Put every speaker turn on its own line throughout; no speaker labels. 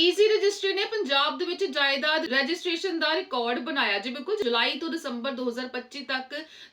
Easy registry ਨੇ ਪੰਜਾਬ ਦੇ ਵਿੱਚ ਜਾਇਦਾਦ ਰਜਿਸਟ੍ਰੇਸ਼ਨ ਦਾ ਰਿਕਾਰਡ ਬਣਾਇਆ ਜੀ ਬਿਲਕੁਲ ਜੁਲਾਈ ਤੋਂ ਦਸੰਬਰ 2025 ਤੱਕ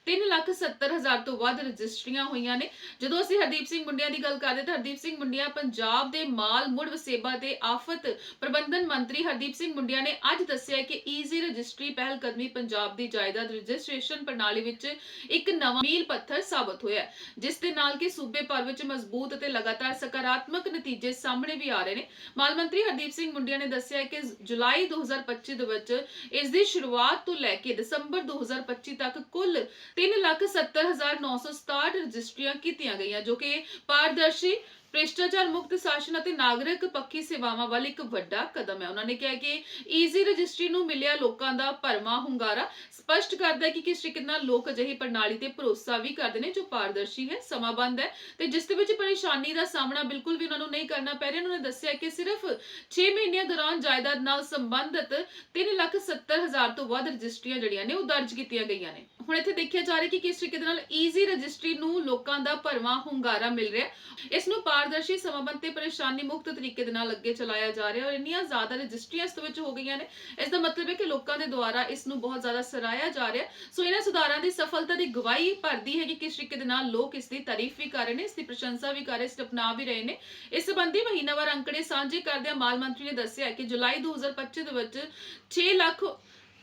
370000 ਤੋਂ ਵੱਧ ਰਜਿਸਟਰੀਆਂ ਹੋਈਆਂ ਨੇ। ਜਦੋਂ ਅਸੀਂ ਹਰਦੀਪ ਸਿੰਘ ਮੁੰਡਿਆਂ ਦੀ ਗੱਲ ਕਰਦੇ ਤਾਂ ਹਰਦੀਪ ਸਿੰਘ ਮੁੰਡਿਆਂ ਪੰਜਾਬ ਦੇ ਮਾਲ, ਮੁੜ ਵਸੇਬਾ ਤੇ ਆਫਤ ਪ੍ਰਬੰਧਨ ਮੰਤਰੀ ਹਰਦੀਪ ਸਿੰਘ ਮੁੰਡਿਆਂ ਨੇ ਅੱਜ ਦੱਸਿਆ ਕਿ ਈਜ਼ੀ ਰਜਿਸਟਰੀ ਪਹਿਲ ਕਦਮੀ ਪੰਜਾਬ ਦੀ ਜਾਇਦਾਦ ਰਜਿਸਟ੍ਰੇਸ਼ਨ ਪ੍ਰਣਾਲੀ ਵਿੱਚ ਇੱਕ ਨਵਾਂ ਮੀਲ ਪੱਥਰ ਸਾਬਤ ਹੋਇਆ ਜਿਸ ਦੇ ਨਾਲ ਕਿ ਸੂਬੇ ਭਰ ਵਿੱਚ ਮਜ਼ਬੂਤ ਅਤੇ ਲਗਾਤਾਰ ਸਕਾਰਾਤਮਕ ਨਤੀਜੇ ਸਾਹਮਣੇ ਵੀ ਆ ਰਹੇ ਨੇ। ਮਾਲ ਮੰਤਰੀ ਹਰਦੀਪ ਸਿੰਘ ਮੁੰਡਿਆ ਨੇ ਦੱਸਿਆ ਕਿ ਜੁਲਾਈ 2025 ਦੇ ਵਿੱਚ ਇਸ ਦੀ ਸ਼ੁਰੂਆਤ ਤੋਂ ਲੈ ਕੇ ਦਸੰਬਰ 2025 ਤੱਕ ਕੁੱਲ 370967 ਰਜਿਸਟਰੀਆਂ ਕੀਤੀਆਂ ਗਈਆਂ, ਜੋ ਕਿ ਪਾਰਦਰਸ਼ੀ ਭ੍ਰਿਸ਼ਟਾਚਾਰ ਮੁਕਤ ਸ਼ਾਸਨ ਅਤੇ ਨਾਗਰਿਕ ਪੱਖੀ ਸੇਵਾਵਾਂ ਵੱਲ ਇੱਕ ਵੱਡਾ ਕਦਮ ਹੈ। ਉਹਨਾਂ ਨੇ ਕਿਹਾ ਕਿ ਈਜ਼ੀ ਰਜਿਸਟਰੀ ਨੂੰ ਮਿਲਿਆ ਲੋਕਾਂ ਦਾ ਭਰਵਾਂ ਹੁੰਗਾਰਾ, ਸਪਸ਼ਟ ਕਰਦਾ ਹੈ ਕਿ ਕਿਸ ਤਰੀਕੇ ਨਾਲ ਲੋਕ ਅਜਿਹੀ ਪ੍ਰਣਾਲੀ ਤੇ ਭਰੋਸਾ ਵੀ ਕਰਦੇ ਨੇ, ਜੋ ਪਾਰਦਰਸ਼ੀ ਹੈ, ਸਮਾਬੰਧ ਹੈ। ਤੇ ਜਿਸ ਦੇ ਵਿੱਚ ਪਰੇਸ਼ਾਨੀ ਦਾ ਸਾਹਮਣਾ ਬਿਲਕੁਲ ਵੀ ਉਹਨਾਂ ਨੂੰ ਨਹੀਂ ਕਰਨਾ ਪੈ ਰਿਹਾ। ਉਹਨਾਂ ਨੇ ਦੱਸਿਆ ਕਿ ਸਿਰਫ 6 ਮਹੀਨਿਆਂ ਦੌਰਾਨ ਜਾਇਦਾਦ ਨਾਲ ਸੰਬੰਧਿਤ 370000 ਤੋਂ ਵੱਧ ਰਜਿਸਟਰੀਆਂ ਜਿਹੜੀਆਂ ਨੇ, ਉਹ ਦਰਜ ਕੀਤੀਆਂ ਗਈਆਂ ਨੇ। ਹੁਣ ਇੱਥੇ ਦੇਖਿਆ ਜਾ ਰਿਹਾ ਕਿ ਕਿਸ ਤਰੀਕੇ ਦੇ ਨਾਲ ਈਜ਼ੀ ਰਜਿਸਟਰੀ ਨੂੰ ਲੋਕਾਂ ਦਾ ਭਰਵਾਂ ਹੁੰਗਾਰਾ ਮਿਲ ਰਿਹਾ। ਇਸ ਨੂੰ ਪਾਰਦਰਸ਼ੀ ਸਮਾਬੰਧ ਤੇ ਪਰੇਸ਼ਾਨੀ ਮੁਕਤ ਤਰੀਕੇ ਦੇ ਨਾਲ ਅੱਗੇ ਚਲਾਇਆ ਜਾ ਰਿਹਾ ਔਰ ਇੰਨੀਆਂ ਜ਼ਿਆਦਾ ਰਜਿਸਟਰੀਆਂ ਇਸ ਵਿੱਚ ਹੋ ਗਈਆਂ ਨੇ। ਇਸ ਦਾ ਮਤਲਬ ਹੈ ਕਿ ਲੋਕਾਂ ਦੇ ਦੁਆਰਾ ਇਸ ਨੂੰ ਬਹੁਤ ਜ਼ਿਆਦਾ ਸਰਾਇਆ ਜਾ ਰਿਹਾ ਸੋ ਇਹਨਾਂ ਸੁਧਾਰਾਂ ਦੀ ਸਫਲਤਾ ਦੀ ਗਵਾਹੀ ਭਰਦੀ ਹੈ ਕਿ ਕਿਸ ਤਰੀਕੇ ਦੇ ਨਾਲ ਲੋਕ ਇਸ ਦੀ ਤਾਰੀਫ ਵੀ ਕਰ ਰਹੇ ਨੇ, ਇਸ ਦੀ ਪ੍ਰਸ਼ੰਸਾ ਵੀ ਕਰ ਰਹੇ, ਇਸ ਅਪਣਾ ਵੀ ਰਹੇ ਨੇ। ਇਸ ਸੰਬੰਧੀ ਮਹੀਨਾਵਾਰ ਅੰਕੜੇ ਸਾਂਝੇ ਕਰਦਿਆਂ ਮਾਲ ਮੰਤਰੀ ਨੇ ਦੱਸਿਆ ਕਿ ਜੁਲਾਈ 2025 ਦੇ ਵਿੱਚ 6 ਲੱਖ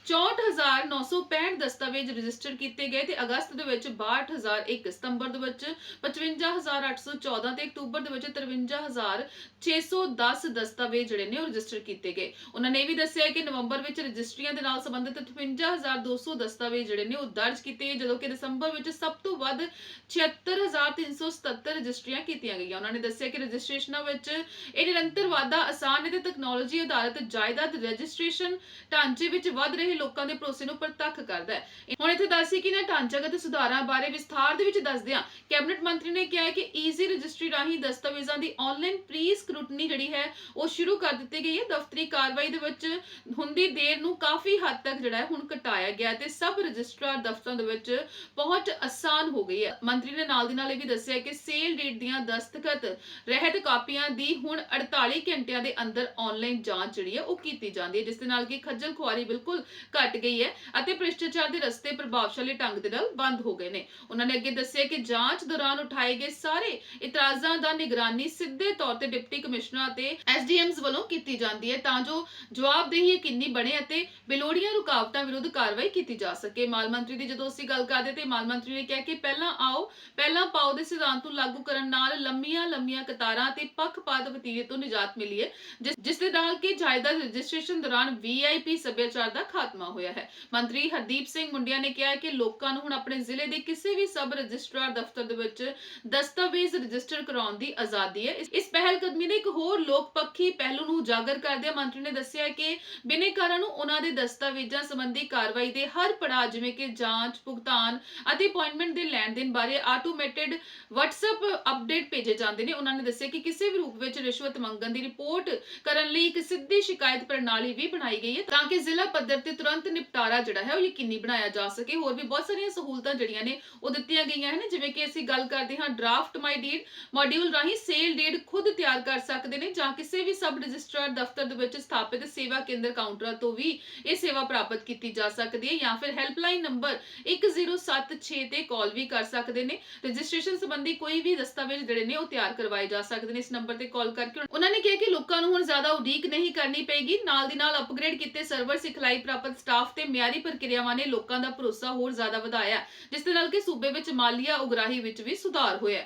64965 ਦਸਤਾਵੇਜ਼ ਰਜਿਸਟਰ ਕੀਤੇ ਗਏ ਤੇ ਅਗਸਤ ਦੇ ਵਿੱਚ 62001 ਸਤੰਬਰ ਦੇ ਵਿੱਚ 55814 ਤੇ ਅਕਤੂਬਰ ਦੇ ਵਿੱਚ 53610 ਦਸਤਾਵੇਜ਼ ਜਿਹੜੇ ਨੇ ਉਹ ਰਜਿਸਟਰ ਕੀਤੇ ਗਏ। ਉਹਨਾਂ ਨੇ ਇਹ ਵੀ ਦੱਸਿਆ ਕਿ ਨਵੰਬਰ ਵਿੱਚ ਰਜਿਸਟਰੀਆਂ ਦੇ ਨਾਲ ਸੰਬੰਧਿਤ 58200 ਦਸਤਾਵੇਜ਼ ਜਿਹੜੇ ਨੇ ਉਹ ਦਰਜ ਕੀਤੇ ਗਏ, ਜਦੋਂ ਕਿ ਦਸੰਬਰ ਵਿੱਚ ਸਭ ਤੋਂ ਵੱਧ 76377 ਰਜਿਸਟਰੀਆਂ ਕੀਤੀਆਂ ਗਈਆਂ। ਉਹਨਾਂ ਨੇ ਦੱਸਿਆ ਕਿ ਰਜਿਸਟ੍ਰੇਸ਼ਨਾਂ ਵਿੱਚ ਇਹ ਨਿਰੰਤਰ ਵਾਧਾ ਆਸਾਨ ਹੈ ਅਤੇ ਤਕਨਾਲੋਜੀ ਆਧਾਰਿਤ ਜਾਇਦਾਦ ਰਜਿਸਟ੍ਰੇਸ਼ਨ ਢਾਂਚੇ ਵਿੱਚ ਵੱਧ ਰਹੇ ਲੋਕਾਂ ਦੇ ਭਰੋਸੇ ਨੂੰ ਪ੍ਰਤੱਖ ਕਰਦਾ ਹੈ। ਹੁਣ ਇੱਥੇ ਦੱਸੀ ਕਿ ਨਾ ਢਾਂਚਾਗਤ ਸੁਧਾਰਾਂ ਬਾਰੇ ਵਿਸਥਾਰ ਦੇ ਵਿੱਚ ਦੱਸਦਿਆਂ ਕੈਬਨਿਟ ਮੰਤਰੀ ਨੇ ਕਿਹਾ ਕਿ ਈਜ਼ੀ ਰਜਿਸਟਰੀ ਰਾਹੀਂ ਦਸਤਾਵੇਜ਼ਾਂ ਦੀ ਆਨਲਾਈਨ ਪ੍ਰੀ ਸਕ੍ਰੂਟਨੀ ਜਿਹੜੀ ਹੈ, ਉਹ ਸ਼ੁਰੂ ਕਰ ਦਿੱਤੀ ਗਈ ਹੈ। ਦਫ਼ਤਰੀ ਕਾਰਵਾਈ ਦੇ ਵਿੱਚ ਹੁੰਦੀ ਦੇਰ ਨੂੰ ਕਾਫੀ ਹੱਦ ਤੱਕ ਜਿਹੜਾ ਹੈ, ਹੁਣ ਘਟਾਇਆ ਗਿਆ ਤੇ ਸਭ ਰਜਿਸਟਰਾਰ ਦਫ਼ਤਰਾਂ ਦੇ ਵਿੱਚ ਪਹੁੰਚ ਆਸਾਨ ਹੋ ਗਈ ਹੈ। ਮੰਤਰੀ ਨੇ ਨਾਲ ਦੀ ਨਾਲ ਇਹ ਵੀ ਦੱਸਿਆ ਕਿ ਸੇਲ ਡੇਟ ਦੀਆਂ ਦਸਤਖਤ, ਰਹਿਤ ਕਾਪੀਆਂ ਦੀ ਹੁਣ 48 ਘੰਟਿਆਂ ਦੇ ਅੰਦਰ ਆਨਲਾਈਨ ਜਾਂਚ ਜਿਹੜੀ ਹੈ, ਉਹ ਕੀਤੀ ਜਾਂਦੀ ਹੈ, ਜਿਸ ਦੇ ਨਾਲ ਕਿ ਖੱਜਲ ਖੁਆਰੀ ਬਿਲਕੁਲ ਘਟ ਗਈ ਹੈ ਅਤੇ ਭ੍ਰਿਸ਼ਟਾਚਾਰ ਦੇ ਰਸਤੇ ਪ੍ਰਭਾਵਸ਼ਾਲੀ ਢੰਗ ਦੇ ਨਾਲ ਬੰਦ ਹੋ ਗਏ ਨੇ। ਉਹਨਾਂ ਨੇ ਅੱਗੇ ਦੱਸਿਆ ਕਿ ਜਾਂਚ ਦੌਰਾਨ ਉਠਾਏ ਗਏ ਸਾਰੇ ਇਤਰਾਜ਼ਾਂ ਦਾ ਨਿਗਰਾਨੀ ਸਿੱਧੇ ਤੌਰ ਤੇ ਡਿਪਟੀ ਕਮਿਸ਼ਨਰਾਂ ਤੇ ਐਸਡੀਐਮਸ ਵੱਲੋਂ ਕੀਤੀ ਜਾਂਦੀ ਹੈ ਤਾਂ ਜੋ ਜਵਾਬਦੇਹੀ ਯਕੀਨੀ ਬਣੇ ਅਤੇ ਬੇਲੋੜੀਆਂ ਰੁਕਾਵਟਾਂ ਵਿਰੁੱਧ ਕਾਰਵਾਈ ਕੀਤੀ ਜਾ ਸਕੇ। ਮਾਲ ਮੰਤਰੀ ਦੀ ਜਦੋਂ ਅਸੀਂ ਗੱਲ ਕਰਦੇ ਤੇ ਮਾਲ ਮੰਤਰੀ ਨੇ ਕਿਹਾ ਕਿ ਪਹਿਲਾਂ ਆਓ, ਪਹਿਲਾਂ ਪਾਓ ਦੇ ਸਿਧਾਂਤ ਨੂੰ ਲਾਗੂ ਕਰਨ ਨਾਲ ਲੰਮੀਆਂ ਲੰਮੀਆਂ ਕਤਾਰਾਂ ਤੇ ਪੱਖਪਾਤ ਵਤੀਰੇ ਤੋਂ ਨਿਜਾਤ ਮਿਲੀ ਹੈ, ਜਿਸ- ਜਿਸ ਦੇ ਨਾਲ ਕਿ ਜਾਇਦਾਦ ਰਜਿਸਟ੍ਰੇਸ਼ਨ ਦੌਰਾਨ ਵੀਆਈਪੀ ਸੱਭਿਆਚਾਰ ਦਾ ਖਾਤਮਾ ਹੋਇਆ ਹੈ। ਮੰਤਰੀ ਹਰਦੀਪ ਸਿੰਘ ਮੁੰਡਿਆ ਨੇ ਕਿਹਾ ਕਿ ਲੋਕਾਂ ਨੂੰ ਹੁਣ ਆਪਣੇ ਜ਼ਿਲ੍ਹੇ ਦੇ ਕਿਸੇ ਵੀ ਸਬ ਰਜਿਸਟਰਾਰ ਦਫ਼ਤਰ ਦੇ ਵਿੱਚ ਦਸਤਾਵੇਜ਼ ਰਜਿਸਟਰ ਕਰਾਉਣ ਦੀ ਆਜ਼ਾਦੀ ਹੈ। ਇਸ ਪਹਿਲ ਕਦਮੀ ਨੇ ਇੱਕ ਹੋਰ ਲੋਕ ਪੱਖੀ ਪਹਿਲੂ ਨੂੰ ਉਜਾਗਰ ਕਰਦਿਆਂ ਮੰਤਰੀ ਨੇ ਦੱਸਿਆ ਕਿ ਬਿਨੇਕਾਰਾਂ ਨੂੰ ਉਹਨਾਂ ਦੇ ਦਸਤਾਵੇਜ਼ਾਂ ਸੰਬੰਧੀ ਕਾਰਵਾਈ ਦੇ ਹਰ ਪੜਾਅ ਜਿਵੇਂ ਕਿ ਜਾਂਚ, ਭੁਗਤਾਨ ਅਤੇ ਅਪਾਇੰਟਮੈਂਟ ਦੇ ਲੈਣ ਦੇਣ ਬਾਰੇ ਆਟੋਮੇਟਿਡ WhatsApp ਅਪਡੇਟ ਭੇਜੇ ਜਾਂਦੇ ਨੇ। ਉਹਨਾਂ ਨੇ ਦੱਸਿਆ ਕਿ ਕਿਸੇ ਵੀ ਰੂਪ ਵਿੱਚ ਰਿਸ਼ਵਤ ਮੰਗਣ ਦੀ ਰਿਪੋਰਟ ਕਰਨ ਲਈ ਇੱਕ ਸਿੱਧੀ ਸ਼ਿਕਾਇਤ ਪ੍ਰਣਾਲੀ ਵੀ ਬਣਾਈ ਗਈ ਹੈ ਤਾਂ ਕਿ ਜ਼ਿਲ੍ਹਾ ਪੱਧਰ ਤੇ ਤੁਰੰਤ ਨਿਪਟਾਰਾ ਜਿਹੜਾ ਹੈ ਉਹ ਯਕੀਨੀ ਬਣਾਇਆ ਜਾ ਸਕੇ। ਹੋਰ ਵੀ ਬਹੁਤ ਸਾਰੀਆਂ ਸਹੂਲਤਾਂ ਜਿਹੜੀਆਂ ਨੇ ਉਹ ਦਿੱਤੀਆਂ ਗਈਆਂ ਹਨ। ਜਿਵੇਂ ਕਿ ਅਸੀਂ ਗੱਲ ਕਰਦੇ ਹਾਂ ਡਰਾਫਟ ਮਾਈ ਡੀਡ ਮੋਡਿਊਲ ਰਾਹੀਂ ਸੇਲ ਡੀਡ ਖੁਦ ਤਿਆਰ ਕਰ ਸਕਦੇ ਨੇ ਜਾਂ ਕਿਸੇ ਵੀ ਸਬ ਰਜਿਸਟਰਾਰ ਦਫ਼ਤਰ ਦੇ ਵਿੱਚ ਸਥਾਪਿਤ ਸੇਵਾ ਕੇਂਦਰ ਕਾਊਂਟਰਾਂ ਤੋਂ ਵੀ ਇਹ ਸੇਵਾ ਪ੍ਰਾਪਤ ਕੀਤੀ ਜਾ ਸਕਦੀ ਹੈ ਜਾਂ ਫਿਰ ਹੈਲਪਲਾਈਨ ਨੰਬਰ 1076 ਤੇ ਕਾਲ ਵੀ ਕਰ ਸਕਦੇ ਨੇ। ਰਜਿਸਟ੍ਰੇਸ਼ਨ ਸੰਬੰਧੀ ਕੋਈ ਵੀ ਦਸਤਾਵੇਜ਼ ਜਿਹੜੇ ਨੇ ਉਹ ਤਿਆਰ ਕਰਵਾਏ ਜਾ ਸਕਦੇ ਨੇ ਇਸ ਨੰਬਰ ਤੇ ਕਾਲ ਕਰਕੇ। ਉਹਨਾਂ ਨੇ ਕਿਹਾ ਕਿ ਲੋਕਾਂ ਨੂੰ ਹੁਣ ਜ਼ਿਆਦਾ ਉਡੀਕ ਨਹੀਂ ਕਰਨੀ ਪਏਗੀ। ਨਾਲ ਦੀ ਨਾਲ ਅਪਗ੍ਰੇਡ ਕੀਤੇ ਸਰਵਰ ਸਿਖਲਾਈ ਪ੍ਰਾਪਤ ਸਟਾਫ ਤੇ ਮਿਆਰੀ ਪ੍ਰਕਿਰਿਆਵਾਂ ਨੇ ਲੋਕਾਂ ਦਾ ਭਰੋਸਾ ਹੋਰ ਜ਼ਿਆਦਾ ਵਧਾਇਆ ਹੈ, ਜਿਸ ਦੇ ਨਾਲ ਕਿ ਸੂਬੇ ਵਿੱਚ ਮਾਲੀਆ ਉਗਰਾਹੀ ਵਿੱਚ ਵੀ ਸੁਧਾਰ ਹੋਇਆ।